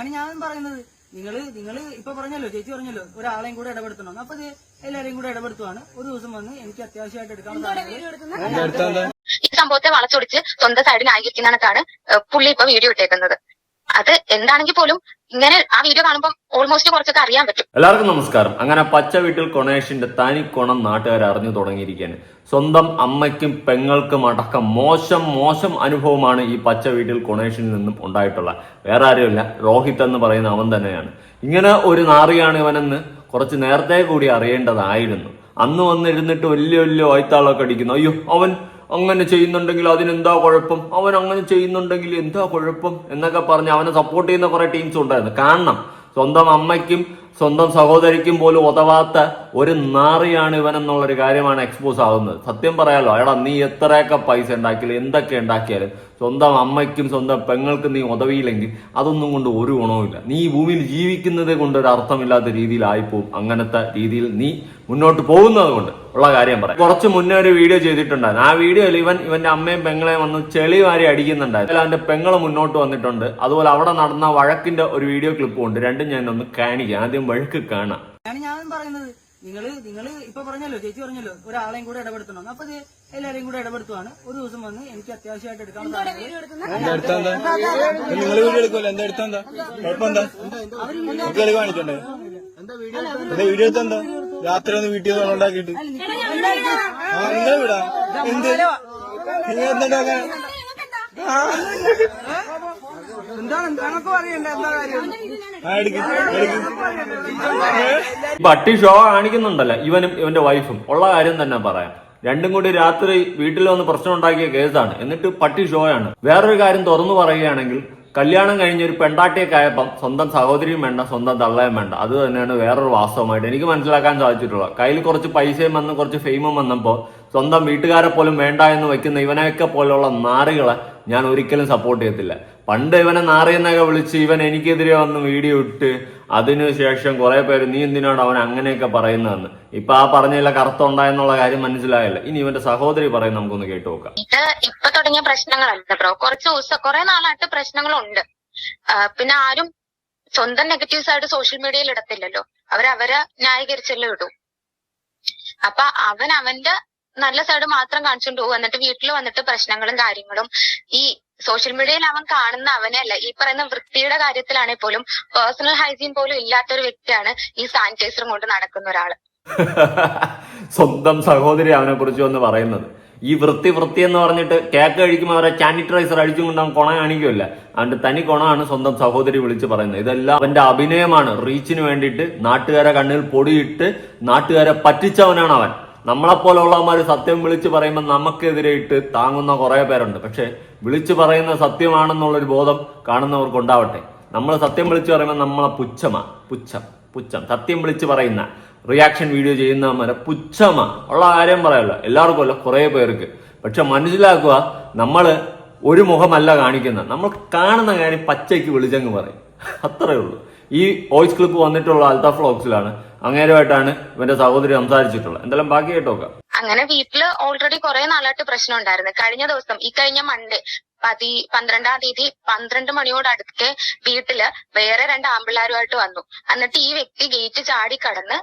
ആണ് ഞാൻ പറയുന്നത്. നിങ്ങൾ നിങ്ങൾ ഇപ്പൊ പറഞ്ഞല്ലോ ചേച്ചി പറഞ്ഞല്ലോ ഒരാളെയും കൂടെ ഇടപെടുത്തണം. അപ്പൊ ഇത് എല്ലാരെയും കൂടെ ഇടപെടുത്തുവാണ്. ഒരു ദിവസം വന്ന് എനിക്ക് അത്യാവശ്യമായിട്ട് എടുക്കാൻ ഈ സംഭവത്തെ വളച്ചൊടിച്ച് സ്വന്തം സൈഡിൽ ന്യായീകരിക്കുന്നതാണ് പുള്ളി ഇപ്പൊ വീഡിയോ ഇട്ടേക്കുന്നത്. അത് എന്താണെങ്കിൽ പോലും ഇങ്ങനെ ആ വീഡിയോ കാണുമ്പോൾ ഓൾമോസ്റ്റ് കുറച്ചൊക്കെ അറിയാൻ പറ്റും. എല്ലാവർക്കും നമസ്കാരം. അങ്ങനെ പച്ച വീട്ടിൽ കൊണേഷിന്റെ തനി കൊണം നാട്ടുകാർ അറിഞ്ഞു തുടങ്ങിയിരിക്കുകയാണ്. സ്വന്തം അമ്മയ്ക്കും പെങ്ങൾക്കും അടക്കം മോശം മോശം അനുഭവമാണ് ഈ പച്ച വീട്ടിൽ കൊണേഷിൽ നിന്നും ഉണ്ടായിട്ടുള്ള വേറെ ആരുമില്ല. രോഹിത് എന്ന് പറയുന്ന അവൻ തന്നെയാണ്. ഇങ്ങനെ ഒരു നാറിയാണ് ഇവനെന്ന് കുറച്ച് നേരത്തെ കൂടി അറിയേണ്ടതായിരുന്നു. അന്ന് വന്നിരുന്നിട്ട് വലിയ വലിയ വായ്ത്താളൊക്കെ അടിക്കുന്നു. അയ്യോ അവൻ അങ്ങനെ ചെയ്യുന്നുണ്ടെങ്കിൽ അതിനെന്താ കുഴപ്പം? അവൻ അങ്ങനെ ചെയ്യുന്നുണ്ടെങ്കിൽ എന്താ കുഴപ്പം? എന്നൊക്കെ പറഞ്ഞ് അവനെ സപ്പോർട്ട് ചെയ്യുന്ന കുറെ ടീംസ് ഉണ്ടായിരുന്നു. കാരണം സ്വന്തം അമ്മയ്ക്കും സ്വന്തം സഹോദരിക്കും പോലും ഉതവാത്ത ഒരു നാറിയാണ് ഇവൻ എന്നുള്ളൊരു കാര്യമാണ് എക്സ്പോസ് ആവുന്നത്. സത്യം പറയാലോ എടാ നീ എത്രയൊക്കെ പൈസ ഉണ്ടാക്കിയാലും എന്തൊക്കെ ഉണ്ടാക്കിയാലും സ്വന്തം അമ്മയ്ക്കും സ്വന്തം പെങ്ങൾക്കും നീ ഉതവിയില്ലെങ്കിൽ അതൊന്നും കൊണ്ട് ഒരു ഗുണവുമില്ല. നീ ഭൂമിയിൽ ജീവിക്കുന്നത് കൊണ്ട് ഒരു അർത്ഥമില്ലാത്ത രീതിയിലായിപ്പോവും. അങ്ങനത്തെ രീതിയിൽ നീ മുന്നോട്ട് പോകുന്നത് കൊണ്ട് ഉള്ള കാര്യം പറയാം. കുറച്ച് മുന്നേ ഒരു വീഡിയോ ചെയ്തിട്ടുണ്ടായിരുന്നു. ആ വീഡിയോയിൽ ഇവൻ ഇവന്റെ അമ്മയും പെങ്ങളെയും വന്ന് ചെളി വാരി അടിക്കുന്നുണ്ടായിരുന്നു. അതിൽ അവന്റെ പെങ്ങൾ മുന്നോട്ട് വന്നിട്ടുണ്ട്. അതുപോലെ അവിടെ നടന്ന വഴക്കിന്റെ ഒരു വീഡിയോ ക്ലിപ്പും ഉണ്ട്. രണ്ടും ഞാൻ ഒന്ന് കാണിക്കാം. ആദ്യം വഴക്ക് കാണാം. ഞാൻ പറയുന്നത് നിങ്ങൾ നിങ്ങൾ ഇപ്പൊ പറഞ്ഞല്ലോ ചേച്ചി പറഞ്ഞല്ലോ ഒരാളെയും കൂടെ ഇടപെടുത്തണം. അപ്പൊ എല്ലാരെയും കൂടെ ഇടപെടുത്തുവാണ്. ഒരു ദിവസം വന്ന് എനിക്ക് അത്യാവശ്യമായിട്ട് എടുക്കാൻ നിങ്ങൾ വീഡിയോ എടുക്കുമല്ലോ എന്താ എടുത്താ എന്താ കുഴപ്പമെന്താ നമുക്ക് കളി കാണിക്കണ്ടേ? എന്താ വീഡിയോ എടുത്താ എന്താ? രാത്രി ഒന്ന് വീട്ടിൽ നിന്ന് ഉണ്ടാക്കിയിട്ട്. ആ നിങ്ങളെ വിടാ എന്ത്? നിങ്ങൾ എന്തുണ്ടാക്കാൻ പട്ടി ഷോ കാണിക്കുന്നുണ്ടല്ലോ ഇവനും ഇവന്റെ വൈഫും. ഉള്ള കാര്യം തന്നെ പറയാം. രണ്ടും കൂടി രാത്രി വീട്ടിൽ വന്ന് പ്രശ്നം ഉണ്ടാക്കിയ കേസാണ്. എന്നിട്ട് പട്ടി ഷോയാണ്. വേറൊരു കാര്യം തുറന്നു പറയുകയാണെങ്കിൽ കല്യാണം കഴിഞ്ഞ ഒരു പെണ്ടാട്ടിയൊക്കെ ആയപ്പം സ്വന്തം സഹോദരിയും വേണ്ട സ്വന്തം തള്ളയും വേണ്ട. അത് തന്നെയാണ് വേറൊരു വാസ്തവമായിട്ട് എനിക്ക് മനസ്സിലാക്കാൻ സാധിച്ചിട്ടുള്ളത്. കയ്യിൽ കുറച്ച് പൈസയും വന്ന് കുറച്ച് ഫെയിമും വന്നപ്പോൾ സ്വന്തം വീട്ടുകാരെ പോലും വേണ്ട എന്ന് വെക്കുന്ന ഇവനെയൊക്കെ പോലുള്ള നാറുകളെ ഞാൻ ഒരിക്കലും സപ്പോർട്ട് ചെയ്യത്തില്ല. പണ്ട് ഇവനെ നാറിയെന്നൊക്കെ വിളിച്ച് ഇവൻ എനിക്കെതിരെ വന്ന് വീഡിയോ ഇട്ട് അതിനുശേഷം കുറെ പേര് നീ എന്തിനാണ് അവൻ അങ്ങനെയൊക്കെ പറയുന്നതെന്ന്? ഇപ്പൊ ആ പറഞ്ഞതിലെ കറുത്ത ഉണ്ടായെന്നുള്ള കാര്യം മനസ്സിലായല്ലോ. ഇനി ഇവന്റെ സഹോദരി പറയുന്നത് നമുക്കൊന്ന് കേട്ടു നോക്കാം. ഇത് ഇപ്പൊ തുടങ്ങിയ പ്രശ്നങ്ങളല്ല ബ്രോ. കുറച്ച് ദിവസം കുറെ നാളായിട്ട് പ്രശ്നങ്ങളുണ്ട്. പിന്നെ ആരും സ്വന്തം നെഗറ്റീവ്സ് ആയിട്ട് സോഷ്യൽ മീഡിയയിൽ ഇടത്തില്ലല്ലോ. അവരവരെ ന്യായീകരിച്ചല്ലോ ഇടും. അപ്പൊ അവൻ അവന്റെ നല്ല സൈഡ് മാത്രം കാണിച്ചുകൊണ്ട് പോകും എന്നിട്ട് വീട്ടിൽ വന്നിട്ട് പ്രശ്നങ്ങളും കാര്യങ്ങളും ഈ സോഷ്യൽ മീഡിയയിൽ അവൻ കാണുന്ന അവനല്ല ഈ പറയുന്ന വൃത്തിയുടെ കാര്യത്തിലാണെങ്കിൽ പോലും പേഴ്സണൽ ഹൈജീൻ പോലും ഇല്ലാത്ത ഒരു വ്യക്തിയാണ് ഈ സാനിറ്റൈസറും കൊണ്ട് നടക്കുന്ന ഒരാൾ. സ്വന്തം സഹോദരി അവനെ കുറിച്ച് വന്ന് പറയുന്നത്. ഈ വൃത്തി വൃത്തി എന്ന് പറഞ്ഞിട്ട് കേക്ക് കഴിക്കുമ്പോൾ അവരെ സാനിറ്റൈസർ അടിച്ചും കൊണ്ട് അവൻ കൊണ കാണിക്കുമല്ല അവന്റെ തനി കൊണാണ് സ്വന്തം സഹോദരി വിളിച്ച് പറയുന്നത്. ഇതെല്ലാം അവന്റെ അഭിനയമാണ്. റീച്ചിന് വേണ്ടിയിട്ട് നാട്ടുകാരെ കണ്ണിൽ പൊടിയിട്ട് നാട്ടുകാരെ പറ്റിച്ചവനാണ് അവൻ. നമ്മളെപ്പോലുള്ളവന്മാർ സത്യം വിളിച്ച് പറയുമ്പോൾ നമുക്കെതിരെയിട്ട് താങ്ങുന്ന കുറെ പേരുണ്ട്. പക്ഷേ വിളിച്ചു പറയുന്ന സത്യമാണെന്നുള്ളൊരു ബോധം കാണുന്നവർക്ക് ഉണ്ടാവട്ടെ. നമ്മൾ സത്യം വിളിച്ചു പറയുമ്പോൾ നമ്മളെ പുച്ഛമാ പുച്ഛം പുച്ഛം. സത്യം വിളിച്ച് പറയുന്ന റിയാക്ഷൻ വീഡിയോ ചെയ്യുന്നവന്മാരെ പുച്ഛമാ. ഉള്ള കാര്യം പറയല്ലോ എല്ലാവർക്കും അല്ല കുറെ പേർക്ക്. പക്ഷെ മനസ്സിലാക്കുക നമ്മൾ ഒരു മുഖമല്ല കാണിക്കുന്നത്. നമ്മൾ കാണുന്ന കാര്യം പച്ചയ്ക്ക് വിളിച്ചങ്ങ് പറയും. അത്രയേ ഉള്ളൂ. ഈ വോയിസ് ക്ലിപ്പ് വന്നിട്ടുള്ള അൽത്ത ഫ്ലോക്സിലാണ് അങ്ങേരുമായിട്ടാണ് ഇവന്റെ സഹോദരി സംസാരിച്ചിട്ടുള്ളത്. എന്തെല്ലാം ബാക്കി കേട്ടോ നോക്കാം. അങ്ങനെ വീട്ടിൽ ഓൾറെഡി കുറെ നാളായിട്ട് പ്രശ്നം ഉണ്ടായിരുന്നു. കഴിഞ്ഞ ദിവസം ഈ കഴിഞ്ഞ മൺഡേ പതി പന്ത്രണ്ടാം തീയതി പന്ത്രണ്ട് മണിയോട് അടുത്ത് വീട്ടിൽ വേറെ രണ്ട് ആമ്പിള്ളാരുമായിട്ട് വന്നു. എന്നിട്ട് ഈ വ്യക്തി ഗേറ്റ് ചാടി കടന്ന്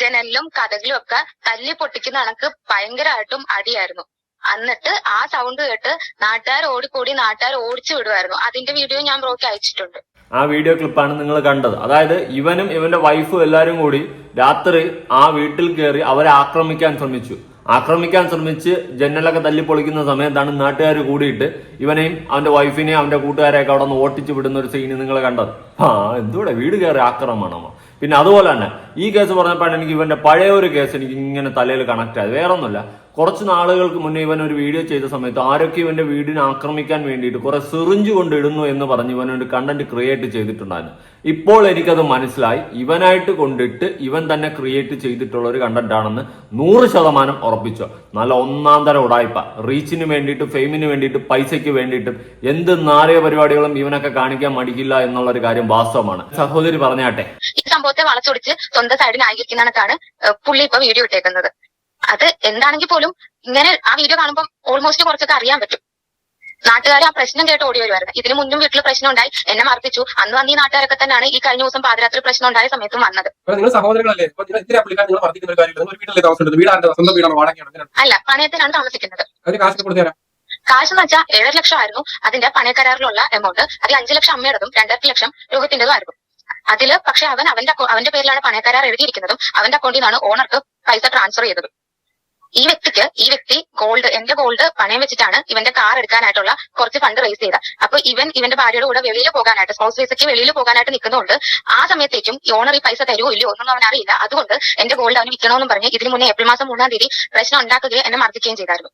ജനലിലും കഥകളും ഒക്കെ തല്ലി പൊട്ടിക്കുന്ന കണക്ക് ഭയങ്കരമായിട്ടും അടിയായിരുന്നു. എന്നിട്ട് ആ സൗണ്ട് കേട്ട് നാട്ടുകാർ ഓടിക്കൂടി നാട്ടുകാർ ഓടിച്ചു വിടുമായിരുന്നു അതിന്റെ വീഡിയോ ഞാൻ ബ്രോക്ക് അയച്ചിട്ടുണ്ട്. ആ വീഡിയോ ക്ലിപ്പാണ് നിങ്ങൾ കണ്ടത്. അതായത് ഇവനും ഇവന്റെ വൈഫും എല്ലാവരും കൂടി രാത്രി ആ വീട്ടിൽ കയറി അവരെ ആക്രമിക്കാൻ ശ്രമിച്ചു. ആക്രമിക്കാൻ ശ്രമിച്ച് ജനലൊക്കെ തല്ലി പൊളിക്കുന്ന സമയത്താണ് നാട്ടുകാർ കൂടിയിട്ട് ഇവനെയും അവന്റെ വൈഫിനെയും അവന്റെ കൂട്ടുകാരെയൊക്കെ അവിടെ നിന്ന് ഓട്ടിച്ചു വിടുന്ന ഒരു സീന് നിങ്ങൾ കണ്ടത്. ആ എന്തൂടെ വീട് കയറി ആക്രമണമോ പിന്നെ അതുപോലെ തന്നെ ഈ കേസ് പറഞ്ഞപ്പോഴാണ് എനിക്ക് ഇവന്റെ പഴയ ഒരു കേസ് എനിക്ക് ഇങ്ങനെ തലയിൽ കണക്ട് ആയത്. വേറെ ഒന്നുമില്ല കുറച്ച് നാളുകൾക്ക് മുന്നേ ഇവൻ ഒരു വീഡിയോ ചെയ്ത സമയത്ത് ആരൊക്കെ ഇവന്റെ വീടിനെ ആക്രമിക്കാൻ വേണ്ടിയിട്ട് കുറെ സിറിഞ്ച് കൊണ്ട് ഇടുന്നു എന്ന് പറഞ്ഞ് ഒരു കണ്ടന്റ് ക്രിയേറ്റ് ചെയ്തിട്ടുണ്ടായിരുന്നു. ഇപ്പോൾ എനിക്കത് മനസ്സിലായി. ഇവനായിട്ട് കൊണ്ടിട്ട് ഇവൻ തന്നെ ക്രിയേറ്റ് ചെയ്തിട്ടുള്ള ഒരു കണ്ടന്റ് ആണെന്ന് നൂറ് ശതമാനം ഉറപ്പിച്ചോ. നല്ല ഒന്നാം തരം ഉടായ്പ. റീച്ചിന് വേണ്ടിയിട്ട് ഫെയിമിന് വേണ്ടിയിട്ട് പൈസയ്ക്ക് വേണ്ടിയിട്ടും എന്ത് നാറിയ പരിപാടികളും ഇവനൊക്കെ കാണിക്കാൻ മടിക്കില്ല എന്നുള്ള ഒരു കാര്യം വാസ്തവമാണ്. സഹോദരി പറഞ്ഞാട്ടെ. ഈ സംഭവത്തെ വളച്ചൊടിച്ച് സ്വന്തം സൈഡിൽ ന്യായീകരിക്കുന്ന കണക്കാണ് പുള്ളി ഇപ്പൊ വീഡിയോ ഇട്ടേക്കുന്നത്. അത് എന്താണെങ്കിൽ പോലും ഇങ്ങനെ ആ വീഡിയോ കാണുമ്പോൾ ഓൾമോസ്റ്റ് കുറച്ചൊക്കെ അറിയാൻ പറ്റും. നാട്ടുകാർ ആ പ്രശ്നം കേട്ട് ഓടി വരുമായിരുന്നു. ഇതിന് മുന്നും വീട്ടിൽ പ്രശ്നം ഉണ്ടായി എന്നെ മർദ്ദിച്ചു അന്ന് വന്ന് ഈ നാട്ടുകാരൊക്കെ തന്നെയാണ് ഈ കഴിഞ്ഞ ദിവസം പാതിരാത്രി പ്രശ്നം ഉണ്ടായ സമയത്തും വന്നത്. അല്ല പണയത്തിനാണ് താമസിക്കുന്നത്. കാശ് എന്ന് വെച്ചാൽ ഏഴര ലക്ഷം ആയിരുന്നു. അതിന്റെ പണയക്കരാറിലുള്ള എമൗണ്ട് അതിൽ അഞ്ചു ലക്ഷം അമ്മയുടേതും രണ്ടര ലക്ഷം രോഹിത്തിന്റേതും ആയിരുന്നു. അതിൽ പക്ഷെ അവൻ അവന്റെ അവന്റെ പേരിലാണ് പണയക്കരാർ എഴുതിയിരിക്കുന്നതും അവന്റെ അക്കൗണ്ടിൽ നിന്നാണ് ഓണർക്ക് പൈസ ട്രാൻസ്ഫർ ചെയ്തത്. ഈ വ്യക്തിക്ക് ഈ വ്യക്തി ഗോൾഡ് എന്റെ ഗോൾഡ് പണയം വെച്ചിട്ടാണ് ഇവന്റെ കാർ എടുക്കാനായിട്ടുള്ള കുറച്ച് ഫണ്ട് റേസ് ചെയ്ത അപ്പൊ ഇവൻ ഇവന്റെ ഭാര്യയുടെ കൂടെ വെളിയിൽ പോകാനായിട്ട് സ്പോർട്സ് വിസയ്ക്ക് വെളിയിൽ പോകാനായിട്ട് നിൽക്കുന്നതുകൊണ്ട് ആ സമയത്തേക്കും ഈ ഓണർ ഈ പൈസ തരുമോ ഇല്ലയോ ഒന്നും അവൻ അറിയില്ല. അതുകൊണ്ട് എന്റെ ഗോൾഡ് അവന് വിൽക്കണമെന്നും പറഞ്ഞ് ഇതിന് മുന്നേ ഏപ്രിൽ മാസം മൂന്നാം തീയതി പ്രശ്നം ഉണ്ടാക്കുകയും എന്നെ മർദ്ദിക്കുകയും ചെയ്തായിരുന്നു.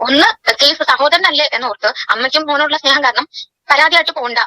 ഒന്ന് കേസ് സഹോദരനല്ലേ എന്നോർത്ത് അമ്മയ്ക്കും മോനോടുള്ള സ്നേഹം കാരണം പരാതിയായിട്ട് പോണ്ട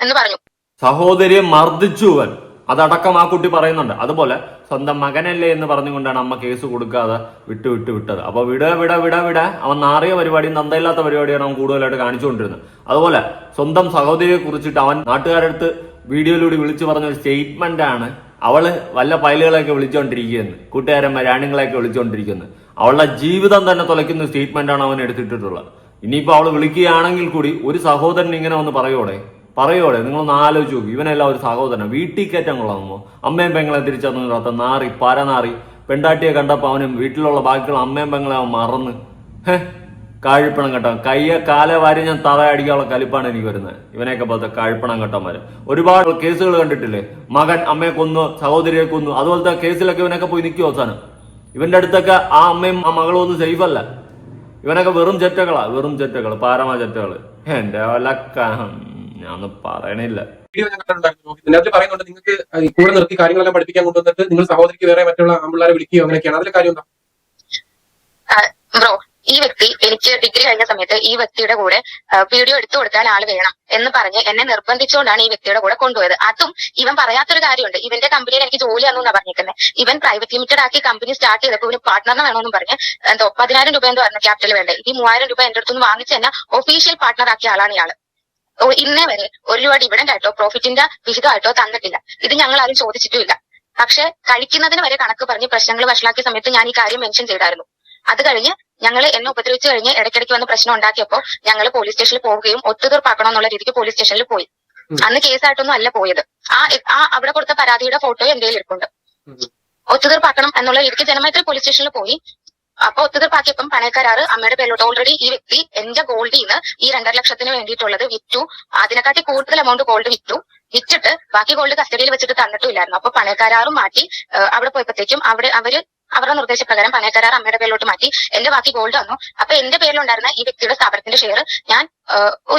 എന്ന് പറഞ്ഞു. സഹോദരിയെ മർദ്ദിച്ചുവൻ അതടക്കം ആ കുട്ടി പറയുന്നുണ്ട്. അതുപോലെ സ്വന്തം മകനല്ലേ എന്ന് പറഞ്ഞുകൊണ്ടാണ് അമ്മ കേസ് കൊടുക്കാതെ വിട്ടു വിട്ടു വിട്ടത്. അപ്പൊ വിട വിട വിട വിട. അവൻ നാറിയ പരിപാടിയും നന്ദയില്ലാത്ത പരിപാടിയാണ് അവൻ കൂടുതലായിട്ട് കാണിച്ചുകൊണ്ടിരുന്നത്. അതുപോലെ സ്വന്തം സഹോദരിയെ കുറിച്ചിട്ട് അവൻ നാട്ടുകാരടുത്ത് വീഡിയോയിലൂടെ വിളിച്ചു പറഞ്ഞ ഒരു സ്റ്റേറ്റ്മെന്റ് ആണ് അവൾ വല്ല പൈലുകളെയൊക്കെ വിളിച്ചുകൊണ്ടിരിക്കുന്നത് കൂട്ടുകാരന്മാർ ആണുങ്ങളെയൊക്കെ വിളിച്ചുകൊണ്ടിരിക്കുന്നത് അവളുടെ ജീവിതം തന്നെ തുലയ്ക്കുന്ന സ്റ്റേറ്റ്മെന്റ് ആണ് അവൻ എടുത്തിട്ടുള്ളത് ഇനിയിപ്പോ അവൾ വിളിക്കുകയാണെങ്കിൽ കൂടി ഒരു സഹോദരൻ ഇങ്ങനെ ഒന്ന് പറയോടെ? പറയോടെ നിങ്ങളൊന്ന് ആലോചിച്ച് നോക്കും. ഇവനെല്ലാം ഒരു സഹോദരൻ വീട്ടിൽ കയറ്റാൻ കൊള്ളാമോ അമ്മയും പെങ്ങളെ തിരിച്ചറിഞ്ഞ നാറി പരനാറി. പെണ്ടാട്ടിയെ കണ്ടപ്പോൾ അവനും വീട്ടിലുള്ള ബാക്കിയുള്ള അമ്മയും പെങ്ങളെ അവൻ മറന്ന്. ഹേ കാഴ്പണം കെട്ടാൻ കയ്യ കാല വാരി ഞാൻ തറ അടിക്കാനുള്ള കലിപ്പാണ് എനിക്ക് വരുന്നത്. ഇവനെയൊക്കെ പോലത്തെ കാഴ്പണം കെട്ടന്മാര് ഒരുപാട് കേസുകൾ കണ്ടിട്ടില്ലേ? മകൻ അമ്മയെ കൊന്നു സഹോദരിയെ കൊന്നു. അതുപോലത്തെ കേസിലൊക്കെ ഇവനൊക്കെ പോയി നിൽക്കും അവസാനം? ഇവന്റെ അടുത്തൊക്കെ ആ അമ്മയും ആ മകളും ഒന്നും സേഫ് അല്ല. ഇവനൊക്കെ വെറും ചെറ്റകളാ വെറും ചെറ്റകൾ പാരമാ ചെറ്റകൾ എന്റെ വല്ല ഞാനൊന്നും പറയണില്ല. അതിൽ പറയുന്നുണ്ട് നിങ്ങൾക്ക് കൂടെ നിർത്തി കാര്യങ്ങളെല്ലാം പഠിപ്പിക്കാൻ കൊണ്ടുവന്നിട്ട് നിങ്ങൾ സഹോദരിക്ക് വേറെ മറ്റുള്ള ആമ്പിള്ളാരെ വിളിക്കുകയോ അങ്ങനെയൊക്കെയാണ്. അതിലെ കാര്യം എന്താ? ബ്രോ ഈ വ്യക്തി എനിക്ക് ഡിഗ്രി കഴിഞ്ഞ സമയത്ത് ഈ വ്യക്തിയുടെ കൂടെ വീഡിയോ എടുത്തു കൊടുക്കാൻ ആൾ വേണം എന്ന് പറഞ്ഞ് എന്നെ നിർബന്ധിച്ചുകൊണ്ടാണ് ഈ വ്യക്തിയുടെ കൂടെ കൊണ്ടുപോയത്. അതും ഇവൻ പറയാത്തൊരു കാര്യമുണ്ട്. ഇവന്റെ കമ്പനിയിൽ എനിക്ക് ജോലി ജോലിയാണെന്നാ പറഞ്ഞിരിക്കുന്നത് ഇവൻ പ്രൈവറ്റ് ലിമിറ്റഡ് ആക്കി കമ്പനി സ്റ്റാർട്ട് ചെയ്തപ്പോൾ ഇവന് പാർട്ട്ണറിനെ വേണമെന്ന് പറഞ്ഞ് എന്തോ പതിനായിരം രൂപ എന്തോ പറഞ്ഞു ക്യാപിറ്റൽ വേണ്ടേ. ഈ മൂവായിരം രൂപ എന്റെ അടുത്തുനിന്ന് വാങ്ങിച്ച് തന്നെ ഒഫീഷ്യൽ പാർട്ട്ണർ ആക്കിയ ആളാണ് ഇയാൾ. ഇന്നേ വരെ ഒരു രൂപ ഡിവിഡന്റ് ആയിട്ടോ പ്രോഫിറ്റിന്റെ വിഹിതമായിട്ടോ തന്നിട്ടില്ല. ഇത് ഞങ്ങൾ ആരും ചോദിച്ചിട്ടുമില്ല. പക്ഷെ കഴിക്കുന്നതിന് വരെ കണക്ക് പറഞ്ഞ് പ്രശ്നങ്ങൾ വഷളാക്കിയ സമയത്ത് ഞാൻ ഈ കാര്യം മെൻഷൻ ചെയ്തായിരുന്നു. അത് കഴിഞ്ഞ് ഞങ്ങൾ എന്നെ ഉപദ്രവിച്ചു കഴിഞ്ഞ് ഇടയ്ക്കിടയ്ക്ക് വന്ന് പ്രശ്നം ഉണ്ടാക്കിയപ്പോൾ ഞങ്ങൾ പോലീസ് സ്റ്റേഷനിൽ പോവുകയും ഒത്തുതീർപ്പാക്കണം എന്നുള്ള രീതിക്ക് പോലീസ് സ്റ്റേഷനിൽ പോയി. അന്ന് കേസായിട്ടൊന്നും അല്ല പോയത്. ആ ആ അവിടെ കൊടുത്ത പരാതിയുടെ ഫോട്ടോ എന്റെ ഇരിപ്പുണ്ട് ഒത്തുതീർപ്പാക്കണം എന്നുള്ള രീതിക്ക് ജനമൈത്രി പോലീസ് സ്റ്റേഷനിൽ പോയി. അപ്പൊ ഒത്തുതീർപ്പാക്കിയപ്പം പണയക്കരാറ് അമ്മയുടെ പേരിലോട്ട് ഓൾറെഡി ഈ വ്യക്തി എന്റെ ഗോൾഡിൽ നിന്ന് ഈ രണ്ടര ലക്ഷത്തിന് വേണ്ടിയിട്ടുള്ളത് വിറ്റു. അതിനെക്കാട്ടി കൂടുതൽ എമൗണ്ട് ഗോൾഡ് വിറ്റു. വിറ്റിട്ട് ബാക്കി ഗോൾഡ് കസ്റ്റഡിയിൽ വെച്ചിട്ട് തന്നിട്ടില്ലായിരുന്നു അപ്പൊ പണയക്കരാറും മാറ്റി അവിടെ പോയപ്പോഴത്തേക്കും അവിടെ അവർ അവരുടെ നിർദ്ദേശപ്രകാരം പണയക്കാരാർ അമ്മയുടെ പേരിലോട്ട് മാറ്റി. എന്റെ ബാക്കി ഗോൾഡ് വന്നു. അപ്പൊ എന്റെ പേരിലുണ്ടായിരുന്ന ഈ വ്യക്തിയുടെ സ്ഥാപനത്തിന്റെ ഷെയർ ഞാൻ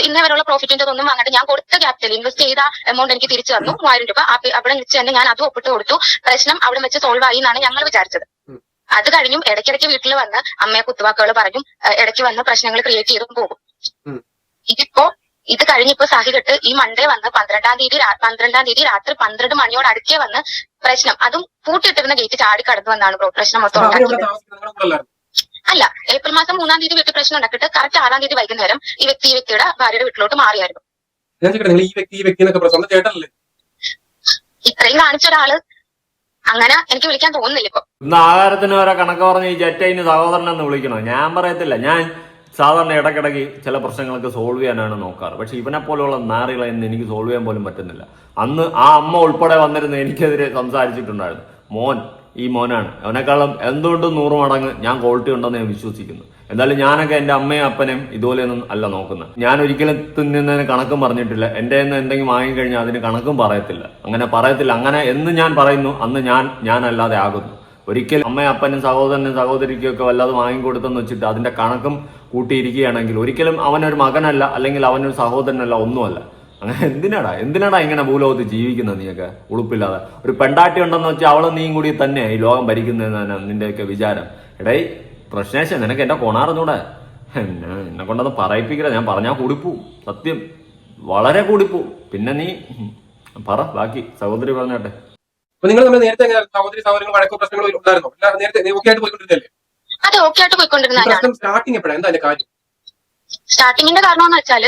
ഇന്നേ വരെയുള്ള പ്രോഫിറ്റിന്റെ ഒന്നും വാങ്ങാണ്ട് ഞാൻ കൊടുത്ത ക്യാപിറ്റൽ ഇൻവെസ്റ്റ് ചെയ്ത എമൗണ്ട് എനിക്ക് തിരിച്ചു തന്നു. മൂവായിരം രൂപ. അവിടെ വെച്ച് തന്നെ ഞാൻ അത് ഒപ്പിട്ട് കൊടുത്തു. പ്രശ്നം അവിടെ വെച്ച് സോൾവ് ആയി എന്നാണ് ഞങ്ങൾ വിചാരിച്ചത്. അത് കഴിഞ്ഞും ഇടയ്ക്കിടയ്ക്ക് വീട്ടിൽ വന്ന് അമ്മയെ കുത്തുവാക്കുകൾ പറഞ്ഞും ഇടയ്ക്ക് വന്ന് പ്രശ്നങ്ങൾ ക്രിയേറ്റ് ചെയ്തും പോകും. ഇതിപ്പോ ഇത് കഴിഞ്ഞിപ്പോ സാഹികെട്ട് ഈ മൺഡേ വന്ന് പന്ത്രണ്ടാം തീയതി പന്ത്രണ്ടാം തീയതി രാത്രി പന്ത്രണ്ട് മണിയോട് അടുക്കേ വന്ന് പ്രശ്നം. അതും പൂട്ടിയിട്ടിരുന്ന ഗേറ്റ് ചാടി കടന്നു വന്നാണ് പ്രശ്നം മൊത്തം ഉണ്ടാക്കിയത്. അല്ല ഏപ്രിൽ മാസം മൂന്നാം തീയതി വീട്ടിൽ പ്രശ്നം ഉണ്ടാക്കിയിട്ട് കറക്റ്റ് ആറാം തീയതി വൈകുന്നേരം ഈ വ്യക്തി ഈ വ്യക്തിയുടെ ഭാര്യയുടെ വീട്ടിലോട്ട് മാറിയായിരുന്നു. ഇത്രയും കാണിച്ച ഒരാൾ അങ്ങനെ എനിക്ക് വിളിക്കാൻ തോന്നുന്നില്ല ഇപ്പൊ. ആഹാരത്തിന് വരെ കണക്ക് പറഞ്ഞ് ഈ ജറ്റൈന് സഹോദരനെന്ന് വിളിക്കണോ? ഞാൻ പറയത്തില്ല. ഞാൻ സാധാരണ ഇടക്കിടയ്ക്ക് ചില പ്രശ്നങ്ങൾക്ക് സോൾവ് ചെയ്യാനാണ് നോക്കാറ്. പക്ഷെ ഇവനെ പോലെയുള്ള നാറികളെ എനിക്ക് സോൾവ് ചെയ്യാൻ പോലും പറ്റുന്നില്ല. അന്ന് ആ അമ്മ ഉൾപ്പെടെ വന്നിരുന്ന് എനിക്കെതിരെ സംസാരിച്ചിട്ടുണ്ടായിരുന്നു. മോൻ ഈ മോനാണ്. അവനെക്കാളും എന്തുകൊണ്ടും നൂറ് മടങ്ങ് ഞാൻ ക്വാളിറ്റി ഉണ്ടെന്ന് ഞാൻ വിശ്വസിക്കുന്നു. എന്തായാലും ഞാനൊക്കെ എന്റെ അമ്മയും അപ്പനെയും ഇതുപോലെയൊന്നും അല്ല നോക്കുന്നത്. ഞാൻ ഒരിക്കലും തിന്നുന്നതിന് കണക്കും പറഞ്ഞിട്ടില്ല. എന്റെ നിന്ന് എന്തെങ്കിലും വാങ്ങിക്കഴിഞ്ഞാൽ അതിന് കണക്കും പറയത്തില്ല. അങ്ങനെ പറയത്തില്ല. അങ്ങനെ എന്ന് ഞാൻ പറയുന്നു. അന്ന് ഞാൻ ഞാനല്ലാതെ ആകുന്നു. ഒരിക്കലും അമ്മയും അപ്പനും സഹോദരനും സഹോദരിക്കും ഒക്കെ വല്ലാതെ വാങ്ങിക്കൊടുത്തെന്ന് വെച്ചിട്ട് അതിന്റെ കണക്കും കൂട്ടിയിരിക്കുകയാണെങ്കിൽ ഒരിക്കലും അവനൊരു മകനല്ല അല്ലെങ്കിൽ അവനൊരു സഹോദരനല്ല ഒന്നുമല്ല. അങ്ങനെ എന്തിനാടാ? എന്തിനാടാ ഇങ്ങനെ ഭൂലോകത്ത് ജീവിക്കുന്നത് നീയൊക്കെ? ഉളുപ്പില്ലാതെ. ഒരു പെണ്ടാട്ടി ഉണ്ടെന്ന് വെച്ചാൽ അവളും നീയും കൂടി തന്നെ ഈ ലോകം ഭരിക്കുന്നതെന്നാണ് നിന്റെയൊക്കെ വിചാരം. എടേ പ്രശ്നേശ നിനക്ക് എന്റെ കൊണാറിഞ്ഞൂടെ? എന്നെ എന്നെ കൊണ്ടൊന്ന് പറയിപ്പിക്കില്ല ഞാൻ പറഞ്ഞാൽ കൂടിപ്പോ. സത്യം. വളരെ കൂടിപ്പോ. പിന്നെ നീ പറ ബാക്കി സഹോദരി പറഞ്ഞാട്ടെ. അപ്പൊ നിങ്ങൾ തമ്മിൽ നേരത്തെ സഹോദരി സഹോദരങ്ങൾ വഴക്കോ പ്രശ്നങ്ങളോ ഉണ്ടായിരുന്നു? അല്ല നേരത്തെ ഓക്കെ ആയിട്ട് പോയിക്കൊണ്ടിരുന്നല്ലേ അതെ ഓക്കെ ആയിട്ട് പോയിക്കൊണ്ടിരുന്ന സ്റ്റാർട്ടിങ് എപ്പോഴാണ് എന്താ അതിന്റെ കാര്യം? സ്റ്റാർട്ടിങ്ങിന്റെ കാരണം എന്ന് വെച്ചാൽ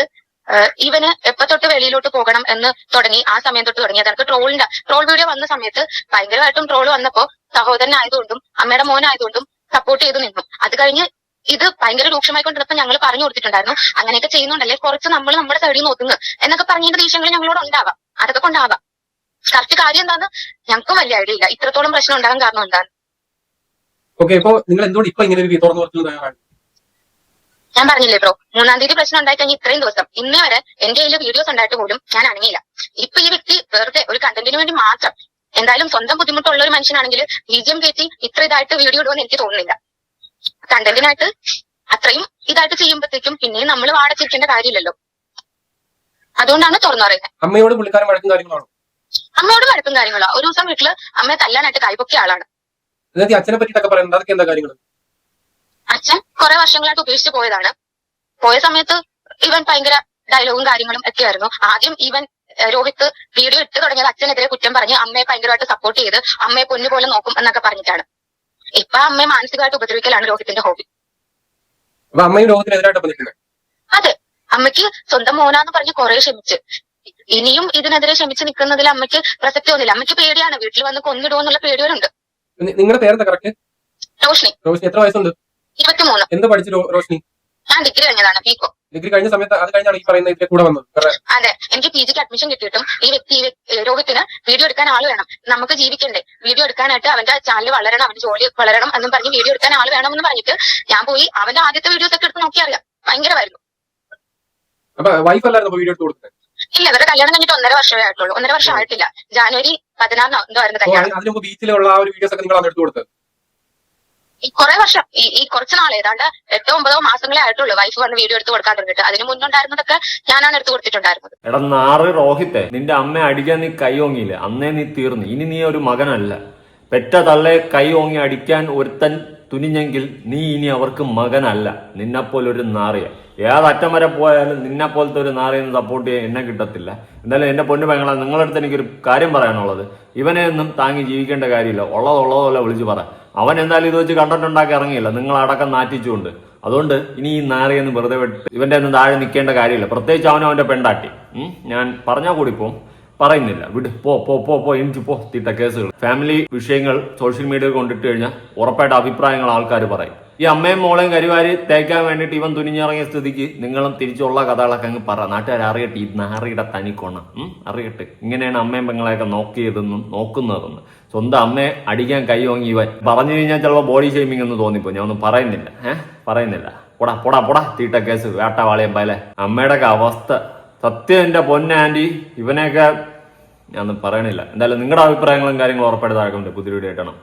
ഇവന് എപ്പോ തൊട്ട് വെളിയിലോട്ട് പോകണം എന്ന് തുടങ്ങി ആ സമയം തൊട്ട് തുടങ്ങി. അതായത് ട്രോളിന്റെ ട്രോൾ വീഡിയോ വന്ന സമയത്ത് ഭയങ്കരമായിട്ടും ട്രോൾ വന്നപ്പോ സഹോദരനായതുകൊണ്ടും അമ്മയുടെ മോനായതുകൊണ്ടും സപ്പോർട്ട് ചെയ്ത് നിന്നു. അത് കഴിഞ്ഞ് ഇത് ഭയങ്കര രൂക്ഷമായി കൊണ്ടിരുന്ന ഞങ്ങൾ പറഞ്ഞു കൊടുത്തിട്ടുണ്ടായിരുന്നു അങ്ങനെയൊക്കെ ചെയ്യുന്നുണ്ടല്ലേ കുറച്ച് നമ്മൾ നമ്മുടെ സൈഡിൽ നോക്കുന്നു എന്നൊക്കെ പറഞ്ഞതിന്റെ ദേഷ്യങ്ങൾ ഞങ്ങളോട് ഉണ്ടാവാം. അതൊക്കെ കൊണ്ടാവാം. കറക്റ്റ് കാര്യം എന്താന്ന് ഞങ്ങൾക്കും വലിയ ഐഡിയ ഇല്ല. ഇത്രത്തോളം പ്രശ്നം ഉണ്ടാകാൻ കാരണം എന്താണ്? ഓക്കെ ഇപ്പൊ നിങ്ങൾ എന്തുകൊണ്ട് ഇപ്പൊ ഇങ്ങനെ ഒരു തുറന്നു തയ്യാറാണ്? ഞാൻ പറഞ്ഞില്ലേ ബ്രോ മൂന്നാം തീയതി പ്രശ്നം ഉണ്ടായി കഴിഞ്ഞ ഇത്രയും ദിവസം. ഇന്നേ വരെ എന്റെ കയ്യിൽ വീഡിയോസ് ഉണ്ടായിട്ട് പോലും ഞാൻ അണങ്ങിയില്ല ഇപ്പൊ ഈ വ്യക്തി വെറുതെ ഒരു കണ്ടന്റിന് വേണ്ടി മാത്രം എന്തായാലും സ്വന്തം ബുദ്ധിമുട്ടുള്ള ഒരു മനുഷ്യനാണെങ്കിൽ ബിജിഎം കയറ്റി ഇത്ര ഇതായിട്ട് വീഡിയോ ഇടുമെന്ന് എനിക്ക് തോന്നുന്നില്ല. കണ്ടന്റിനായിട്ട് അത്രയും ഇതായിട്ട് ചെയ്യുമ്പോഴത്തേക്കും പിന്നെയും നമ്മൾ വാടച്ചിരിക്കേണ്ട കാര്യമില്ലല്ലോ. അതുകൊണ്ടാണ് തുറന്നു പറയുന്നത് അമ്മയോട് പുള്ളിക്കാരൻ വഴക്കും കാര്യങ്ങളാണോ? അമ്മയോട് വഴക്കും കാര്യങ്ങളോ. ഒരു ദിവസം വീട്ടിൽ അമ്മയെ തല്ലാനായിട്ട് കൈപൊക്കിയ ആളാണ്. അച്ഛനെ പറ്റിയിട്ടൊക്കെ പറയുന്നത്. അതൊക്കെ എന്താ കാര്യങ്ങൾ അച്ഛൻ കുറെ വർഷങ്ങളായിട്ട് ഉപേക്ഷിച്ച് പോയതാണ്. പോയ സമയത്ത് ഇവൻ ഭയങ്കര ഡയലോഗും കാര്യങ്ങളും ഒക്കെ ആയിരുന്നു ആദ്യം ഇവൻ രോഹിത്ത് വീഡിയോ ഇട്ട് തുടങ്ങിയത് അച്ഛനെതിരെ കുറ്റം പറഞ്ഞ് അമ്മയെ ഭയങ്കരമായിട്ട് സപ്പോർട്ട് ചെയ്ത് അമ്മയെ പൊന്നു പോലെ നോക്കും എന്നൊക്കെ പറഞ്ഞിട്ടാണ്. ഇപ്പൊ അമ്മയെ മാനസികമായിട്ട് ഉപദ്രവിക്കലാണ് രോഹിത്തിന്റെ ഹോബി അതെ. അമ്മയ്ക്ക് സ്വന്തം മോനാന്ന് പറഞ്ഞ് കുറെ ക്ഷമിച്ച്. ഇനിയും ഇതിനെതിരെ ക്ഷമിച്ച് നിൽക്കുന്നതിൽ അമ്മയ്ക്ക് പ്രസക്തി ഒന്നുമില്ല അമ്മയ്ക്ക് പേടിയാണ്. വീട്ടിൽ വന്ന് കൊന്നിടുവെന്നുള്ള പേടിവരുണ്ട് നിങ്ങളുടെ പേരെന്താ കറക്റ്റ് റോഷ്നി. റോഷിനി. എത്ര വയസ്സുണ്ട്? ഇരുപത്തിമൂന്ന്. എന്ത് പഠിച്ചു റോ- റോഷിനി? ഞാൻ ഡിഗ്രി കഴിഞ്ഞതാണ് ബികോ ഡിഗ്രി കഴിഞ്ഞ സമയത്ത് അത് കഴിഞ്ഞാണ് ഈ പറയുന്ന ഇതിലെ കൂടെ വന്നത് അതെ എനിക്ക് പി ജിക്ക് അഡ്മിഷൻ കിട്ടിയിട്ടും ഈ വ്യക്തി ഈ വ്യക്തി- ഏ, രോഹിത്തിന് വീഡിയോ എടുക്കാൻ ആൾ വേണം. നമുക്ക് ജീവിക്കണ്ടേ? വീഡിയോ എടുക്കാനായിട്ട് അവന്റെ ചാനൽ വളരണം അവന്റെ ജോലി വളരണം എന്നും പറഞ്ഞ് വീഡിയോ എടുക്കാൻ ആൾ വേണം എന്ന് പറഞ്ഞിട്ട് ഞാൻ പോയി അവന്റെ ആദ്യത്തെ വീഡിയോസ് ഒക്കെ എടുത്ത് നോക്കി അറിയാം. ഭയങ്കരമായിരുന്നു. അപ്പൊ വൈഫ് അല്ലായിരുന്നു വീഡിയോ എടുത്ത് കൊടുത്തത് ഇല്ല ഇവരുടെ കല്യാണം കഴിഞ്ഞിട്ട് ഒന്നര വർഷമേ ആയിട്ടുള്ളൂ. ഒന്നര വർഷം ആയിട്ടില്ല. ജാനുവരി പതിനാറിനോ എന്തോ ആയിരുന്നു അപ്പൊ കല്യാണം. അതിന് മുമ്പ് ബീച്ചിലുള്ള ആ ഒരു വീഡിയോസ് ഒക്കെ നിങ്ങളാണ് എടുത്ത് കൊടുത്തത്? ഈ കുറെ വർഷം ഈ ഈ കുറച്ച് നാൾ ഏതാണ്ട് എട്ടോ ഒമ്പതോ മാസങ്ങളെ ആയിട്ടുള്ളൂ വൈഫ് വന്ന് വീഡിയോ എടുത്ത് കൊടുക്കാൻ തുടങ്ങിയിട്ട്. അതിന് മുന്നുണ്ടായിരുന്നതൊക്കെ ഞാനാണ് എടുത്ത് കൊടുത്തിട്ടുണ്ടായിരുന്നത്. എടാ നാറ് രോഹിത്തെ നിന്റെ അമ്മ അടിക്കാൻ നീ കൈ ഓങ്ങിയില്ല? അന്നേ നീ തീർന്നു. ഇനി നീ ഒരു മകനല്ല. പെറ്റ തള്ളെ കൈ ഓങ്ങി അടിക്കാൻ ഒരുത്തൻ തുനിഞ്ഞെങ്കിൽ നീ ഇനി അവർക്ക് മകനല്ല. നിന്നെപ്പോലൊരു നാറിയ. ഏതറ്റം വരെ പോയാലും നിന്നെ പോലത്തെ ഒരു നാറിയെന്ന് സപ്പോർട്ട് ചെയ്യാൻ എന്നെ കിട്ടത്തില്ല. എന്തായാലും എന്റെ പൊന്നു പെങ്ങളെ നിങ്ങളെടുത്ത് എനിക്കൊരു കാര്യം പറയാനുള്ളത്. ഇവനെ ഒന്നും താങ്ങി ജീവിക്കേണ്ട കാര്യമില്ല. ഉള്ളത് ഉള്ളതുപോലെ വിളിച്ച് പറ. അവൻ എന്തായാലും ഇത് വെച്ച് കണ്ടന്റ് ഉണ്ടാക്കി ഇറങ്ങിയില്ല. നിങ്ങൾ അടക്കം നാറ്റിച്ചുകൊണ്ട്. അതുകൊണ്ട് ഇനി ഈ നാറിയെന്ന് വെറുതെ വിട്ട് ഇവന്റെ ഒന്നും താഴെ നിൽക്കേണ്ട കാര്യമില്ല. പ്രത്യേകിച്ച് അവനും അവന്റെ പെണ്ടാട്ടി ഞാൻ പറഞ്ഞാൽ കൂടി പോവും. പറയുന്നില്ല. വിട്. പോ പോ പോ പോ. എനിക്ക് പോ. തീട്ട കേസുകൾ. ഫാമിലി വിഷയങ്ങൾ സോഷ്യൽ മീഡിയയിൽ കൊണ്ടിട്ട് കഴിഞ്ഞാൽ ഉറപ്പായിട്ട് അഭിപ്രായങ്ങൾ ആൾക്കാർ പറയും. ഈ അമ്മയും മോളെയും കരിവാരി തേക്കാൻ വേണ്ടിയിട്ട് ഇവൻ തുനിഞ്ഞിറങ്ങിയ സ്ഥിതിക്ക് നിങ്ങളും തിരിച്ചുള്ള കഥകളൊക്കെ അങ്ങ് പറ. നാട്ടുകാർ അറിയട്ടെ ഈ നാറിയുടെ തനിക്കൊണ? അറിയട്ടെ. ഇങ്ങനെയാണ് അമ്മയും പെങ്ങളെയൊക്കെ നോക്കിയതെന്നും നോക്കുന്നതെന്നും. സ്വന്തം അമ്മയെ അടിക്കാൻ കൈ വാങ്ങി ഇവൻ. പറഞ്ഞു കഴിഞ്ഞാൽ ചിലപ്പോൾ ബോഡി ഷെയ്മിങ് എന്ന് തോന്നിപ്പോ. ഞാൻ ഒന്നും പറയുന്നില്ല. ഏഹ് പറയുന്നില്ല. പൊടാ പൊടാ പൊടാ. തീട്ട കേസ് വേട്ടവാളിയം പല അമ്മയുടെ അവസ്ഥ. സത്യം എന്റെ പൊന്ന ആന്റി ഇവനെയൊക്കെ ഒന്നും പറയണില്ല. എന്തായാലും നിങ്ങളുടെ അഭിപ്രായങ്ങളും കാര്യങ്ങളും ഉറപ്പായിട്ട് താഴെ പുതിയ വീഡിയോ ആയിട്ടാണ്